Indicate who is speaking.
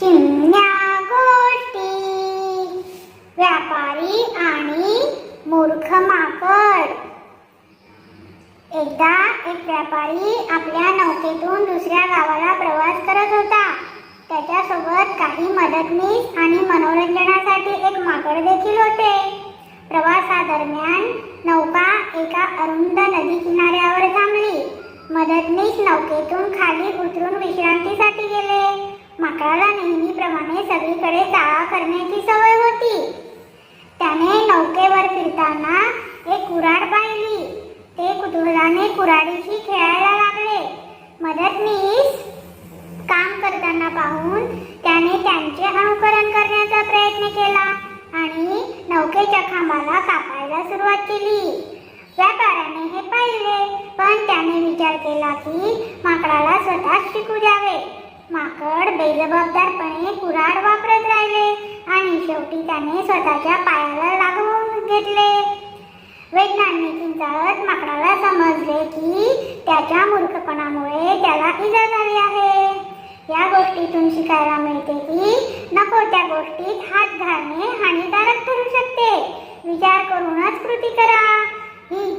Speaker 1: चिमण्या गोष्टी. व्यापारी आणि मूर्ख माकड. एकदा एक व्यापारी आपल्या नौकेतून दुसऱ्या गावाला प्रवास करत होता. त्याच्यासोबत काही मदतनीस आणि मनोरंजनासाठी एक माकड देखील होते. प्रवासादरम्यान नौका एका अरुंद नदी किनाऱ्यावर थांबली. मदतनीस नौकेतून खाली उतरून विश्रांतीसाठी गेले. माकडाला नेहमीप्रमाणे सगळीकडे चाळा करण्याची सवय होती. त्याने नौकेवर फिरताना एक कुऱ्हाड पाहिली. ते कुतूहलाने कुऱ्हाडीशी खेळायला लागले. मदतनीस काम करताना पाहून त्याने त्यांचे अनुकरण करण्याचा प्रयत्न केला आणि नौकेच्या खांबाला कापायला सुरुवात केली. व्यापाऱ्याने हे पाहिले पण त्याने विचार केला की माकडाला स्वतःच शिकू द्यावे. माकड बेजबाबदारपणे कुऱ्हाड वापरत राहिले आणि शेवटी त्याने स्वतःच्या पायाला लागवून घेतले. वैज्ञानिकांचा माकडाला समजले की त्याच्या मूर्खपणामुळे त्याला इजा झाली आहे. या गोष्टीतून शिकायला मिळते की नको त्या गोष्टीत हात घालणे हानिकारक ठरू शकते. विचार करूनच कृती करा. ही